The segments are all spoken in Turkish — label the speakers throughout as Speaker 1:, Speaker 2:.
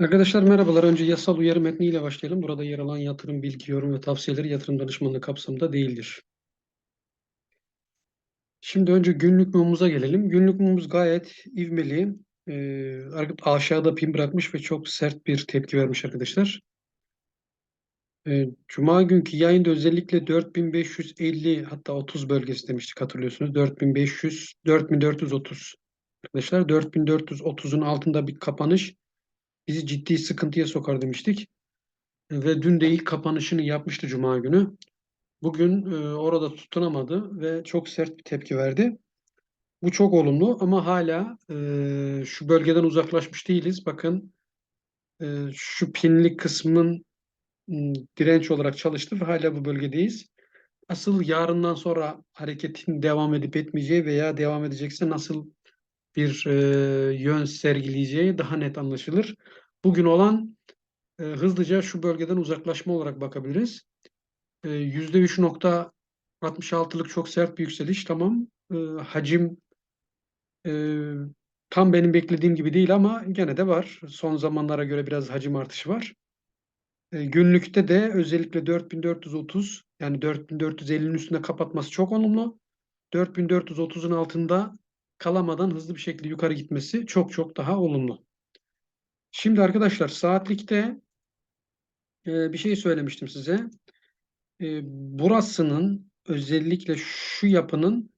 Speaker 1: Arkadaşlar merhabalar. Önce yasal uyarı metniyle başlayalım. Burada yer alan yatırım bilgi, yorum ve tavsiyeleri yatırım danışmanlığı kapsamında değildir. Şimdi önce günlük mumumuza gelelim. Günlük mumumuz gayet ivmeli. Ee, aşağıda pin bırakmış ve çok sert bir tepki vermiş arkadaşlar. Ee, Cuma günkü yayında özellikle 4550 hatta 30 bölgesi demiştik hatırlıyorsunuz. 4500, 4430 arkadaşlar. 4430'un altında bir kapanış bizi ciddi sıkıntıya sokar demiştik. Ve dün de ilk kapanışını yapmıştı Cuma günü. Bugün e, orada tutunamadı ve çok sert bir tepki verdi. Bu çok olumlu ama hala e, şu bölgeden uzaklaşmış değiliz. Bakın e, şu pinlik kısmın direnç olarak çalıştı ve hala bu bölgedeyiz. Asıl yarından sonra hareketin devam edip etmeyeceği veya devam edecekse nasıl bir e, yön sergileyeceği daha net anlaşılır. Bugün olan e, hızlıca şu bölgeden uzaklaşma olarak bakabiliriz. E, %3.66'lık çok sert bir yükseliş tamam. E, hacim e, tam benim beklediğim gibi değil ama gene de var. Son zamanlara göre biraz hacim artışı var. E, günlükte de özellikle 4430 yani 4450'nin üstünde kapatması çok olumlu. 4430'un altında kalamadan hızlı bir şekilde yukarı gitmesi çok çok daha olumlu. Şimdi arkadaşlar saatlikte e, bir şey söylemiştim size. E, burasının özellikle şu yapının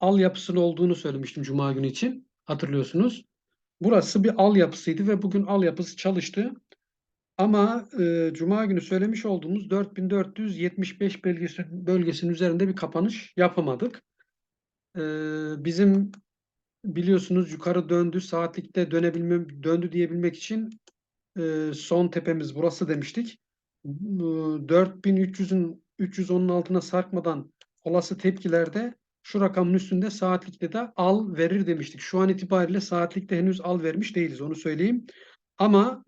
Speaker 1: al yapısının olduğunu söylemiştim Cuma günü için. Hatırlıyorsunuz. Burası bir al yapısıydı ve bugün al yapısı çalıştı. Ama e, Cuma günü söylemiş olduğumuz 4475 bölgesi, bölgesinin üzerinde bir kapanış yapamadık. E, bizim biliyorsunuz yukarı döndü. Saatlikte dönebilmem, döndü diyebilmek için e, son tepemiz burası demiştik. 4300'ün 310'un altına sarkmadan olası tepkilerde şu rakamın üstünde saatlikte de al verir demiştik. Şu an itibariyle saatlikte henüz al vermiş değiliz onu söyleyeyim. Ama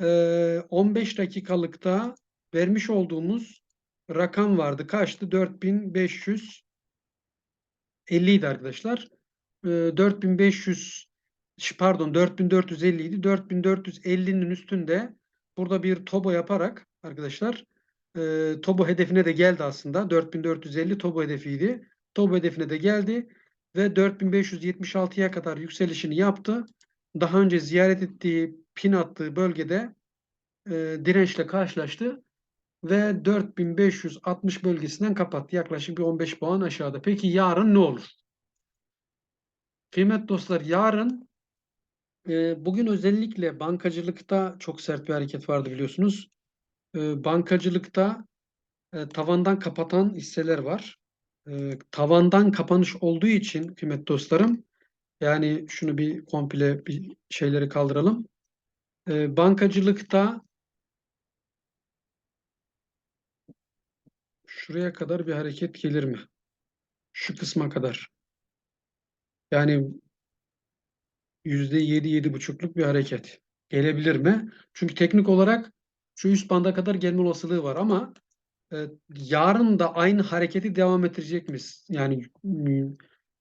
Speaker 1: e, 15 dakikalıkta vermiş olduğumuz rakam vardı. Kaçtı? 4550 idi arkadaşlar. E, 4500 pardon 4450 idi. 4450'nin üstünde burada bir tobo yaparak arkadaşlar e, tobo hedefine de geldi aslında. 4450 tobo hedefiydi. Tobo hedefine de geldi ve 4576'ya kadar yükselişini yaptı. Daha önce ziyaret ettiği pin attığı bölgede e, dirençle karşılaştı ve 4560 bölgesinden kapattı. Yaklaşık bir 15 puan aşağıda. Peki yarın ne olur? Kıymet dostlar yarın e, bugün özellikle bankacılıkta çok sert bir hareket vardı biliyorsunuz. E, bankacılıkta e, tavandan kapatan hisseler var. E, tavandan kapanış olduğu için kıymetli dostlarım yani şunu bir komple bir şeyleri kaldıralım. E, bankacılıkta şuraya kadar bir hareket gelir mi? Şu kısma kadar. Yani yüzde yedi, yedi buçukluk bir hareket. Gelebilir mi? Çünkü teknik olarak şu üst banda kadar gelme olasılığı var ama e, yarın da aynı hareketi devam ettirecek miyiz? Yani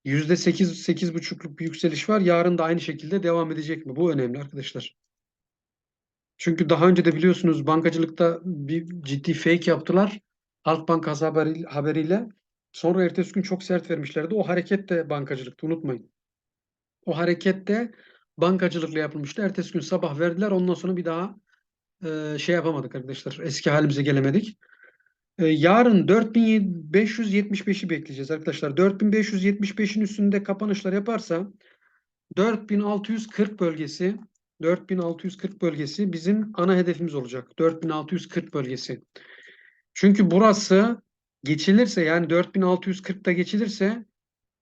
Speaker 1: yüzde sekiz, sekiz buçukluk bir yükseliş var. Yarın da aynı şekilde devam edecek mi? Bu önemli arkadaşlar. Çünkü daha önce de biliyorsunuz bankacılıkta bir ciddi fake yaptılar. Halkbank haberi, haberiyle. Sonra ertesi gün çok sert vermişlerdi. O hareket de bankacılıktı unutmayın. O hareket de bankacılıkla yapılmıştı. Ertesi gün sabah verdiler. Ondan sonra bir daha e, şey yapamadık arkadaşlar. Eski halimize gelemedik. E, yarın 4575'i bekleyeceğiz arkadaşlar. 4575'in üstünde kapanışlar yaparsa 4640 bölgesi 4640 bölgesi bizim ana hedefimiz olacak. 4640 bölgesi. Çünkü burası geçilirse yani 4640'da geçilirse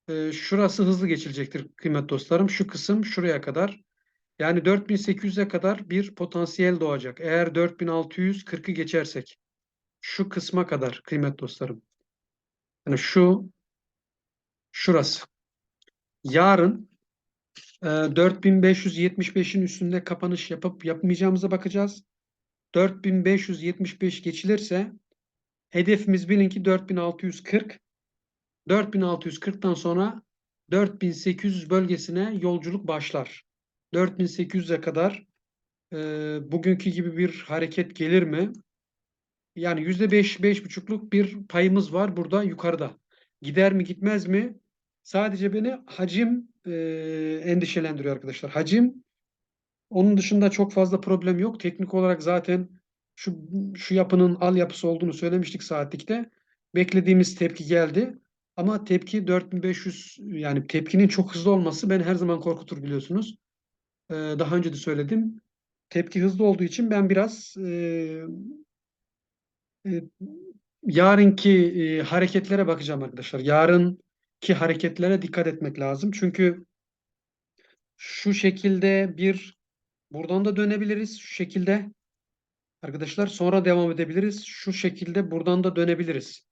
Speaker 1: e, şurası hızlı geçilecektir kıymet dostlarım. Şu kısım şuraya kadar. Yani 4800'e kadar bir potansiyel doğacak. Eğer 4640'ı geçersek şu kısma kadar kıymet dostlarım. Yani şu şurası. Yarın e, 4575'in üstünde kapanış yapıp yapmayacağımıza bakacağız. 4575 geçilirse hedefimiz bilin ki 4640. 4640'tan sonra 4800 bölgesine yolculuk başlar. 4800'e kadar e, bugünkü gibi bir hareket gelir mi? Yani yüzde beş, beş buçukluk bir payımız var burada yukarıda. Gider mi gitmez mi? Sadece beni hacim e, endişelendiriyor arkadaşlar. Hacim onun dışında çok fazla problem yok. Teknik olarak zaten şu şu yapının al yapısı olduğunu söylemiştik saatlikte. Beklediğimiz tepki geldi. Ama tepki 4500 yani tepkinin çok hızlı olması beni her zaman korkutur biliyorsunuz. Ee, daha önce de söyledim. Tepki hızlı olduğu için ben biraz e, e, yarınki e, hareketlere bakacağım arkadaşlar. Yarınki hareketlere dikkat etmek lazım. Çünkü şu şekilde bir buradan da dönebiliriz. Şu şekilde arkadaşlar sonra devam edebiliriz. Şu şekilde buradan da dönebiliriz.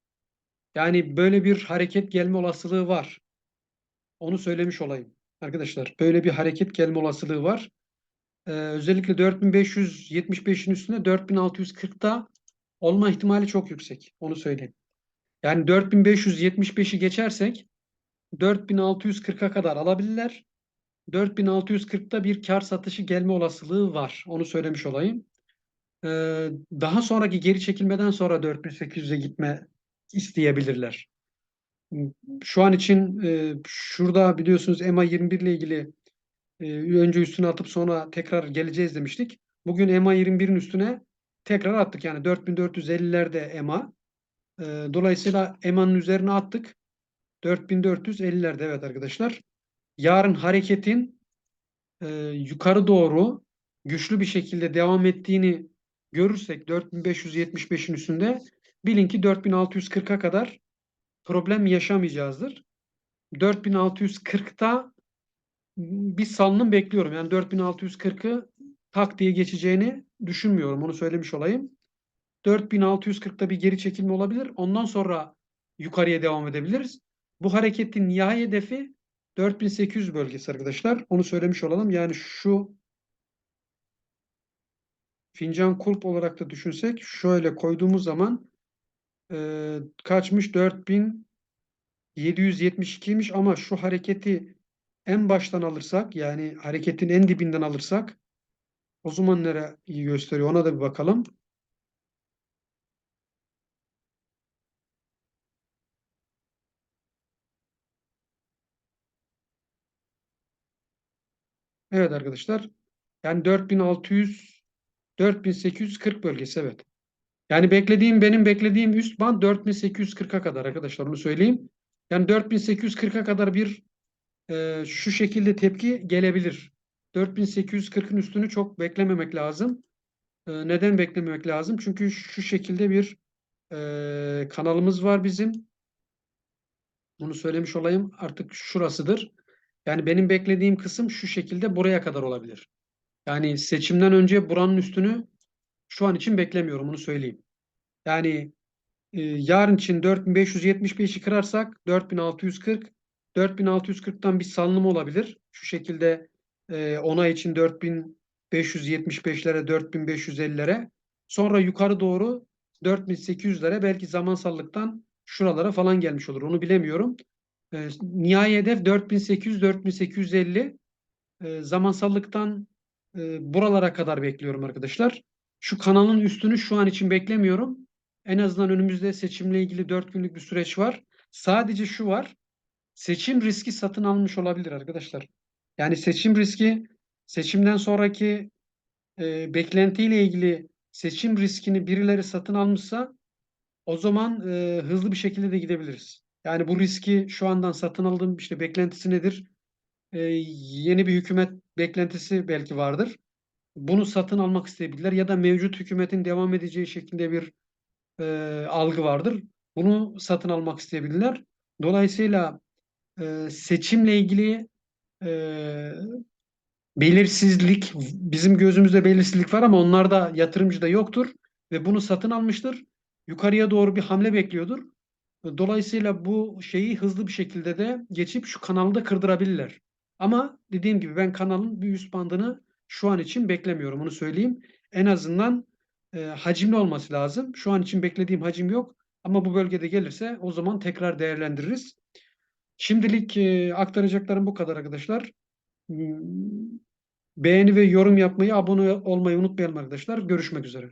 Speaker 1: Yani böyle bir hareket gelme olasılığı var. Onu söylemiş olayım. Arkadaşlar böyle bir hareket gelme olasılığı var. Ee, özellikle 4575'in üstünde 4640'da olma ihtimali çok yüksek. Onu söyleyeyim. Yani 4575'i geçersek 4640'a kadar alabilirler. 4640'da bir kar satışı gelme olasılığı var. Onu söylemiş olayım. Ee, daha sonraki geri çekilmeden sonra 4800'e gitme isteyebilirler. Şu an için e, şurada biliyorsunuz EMA 21 ile ilgili e, önce üstüne atıp sonra tekrar geleceğiz demiştik. Bugün EMA 21'in üstüne tekrar attık. Yani 4450'lerde EMA. E, dolayısıyla EMA'nın üzerine attık. 4450'lerde evet arkadaşlar. Yarın hareketin yukarı doğru güçlü bir şekilde devam ettiğini görürsek 4575'in üstünde bilin ki 4640'a kadar problem yaşamayacağızdır. 4640'ta bir salınım bekliyorum. Yani 4640'ı tak diye geçeceğini düşünmüyorum. Onu söylemiş olayım. 4640'ta bir geri çekilme olabilir. Ondan sonra yukarıya devam edebiliriz. Bu hareketin nihai hedefi 4800 bölgesi arkadaşlar. Onu söylemiş olalım. Yani şu fincan kulp olarak da düşünsek şöyle koyduğumuz zaman e, kaçmış? 4772'ymiş ama şu hareketi en baştan alırsak yani hareketin en dibinden alırsak o zaman nereyi gösteriyor ona da bir bakalım. Evet arkadaşlar. Yani 4600 4840 bölgesi evet. Yani beklediğim benim beklediğim üst band 4840'a kadar arkadaşlar onu söyleyeyim. Yani 4840'a kadar bir e, şu şekilde tepki gelebilir. 4840'ın üstünü çok beklememek lazım. E, neden beklememek lazım? Çünkü şu şekilde bir e, kanalımız var bizim. Bunu söylemiş olayım. Artık şurasıdır. Yani benim beklediğim kısım şu şekilde buraya kadar olabilir. Yani seçimden önce buranın üstünü şu an için beklemiyorum. Onu söyleyeyim. Yani e, yarın için 4575'i kırarsak 4640 4640'tan bir salınım olabilir. Şu şekilde e, onay için 4575'lere 4550'lere sonra yukarı doğru 4800'lere belki zamansallıktan şuralara falan gelmiş olur. Onu bilemiyorum. E, nihai hedef 4800 4850 e, zamansallıktan e, buralara kadar bekliyorum arkadaşlar. Şu kanalın üstünü şu an için beklemiyorum. En azından önümüzde seçimle ilgili 4 günlük bir süreç var. Sadece şu var. Seçim riski satın almış olabilir arkadaşlar. Yani seçim riski seçimden sonraki e, beklentiyle ilgili seçim riskini birileri satın almışsa o zaman e, hızlı bir şekilde de gidebiliriz. Yani bu riski şu andan satın aldığım işte beklentisi nedir? E, yeni bir hükümet beklentisi belki vardır. Bunu satın almak isteyebilirler ya da mevcut hükümetin devam edeceği şeklinde bir e, algı vardır. Bunu satın almak isteyebilirler. Dolayısıyla e, seçimle ilgili e, belirsizlik, bizim gözümüzde belirsizlik var ama onlarda yatırımcıda yoktur ve bunu satın almıştır. Yukarıya doğru bir hamle bekliyordur. Dolayısıyla bu şeyi hızlı bir şekilde de geçip şu kanalı da kırdırabilirler. Ama dediğim gibi ben kanalın bir üst bandını şu an için beklemiyorum. Onu söyleyeyim. En azından e, hacimli olması lazım. Şu an için beklediğim hacim yok. Ama bu bölgede gelirse o zaman tekrar değerlendiririz. Şimdilik e, aktaracaklarım bu kadar arkadaşlar. Hmm, Beğeni ve yorum yapmayı, abone olmayı unutmayalım arkadaşlar. Görüşmek üzere.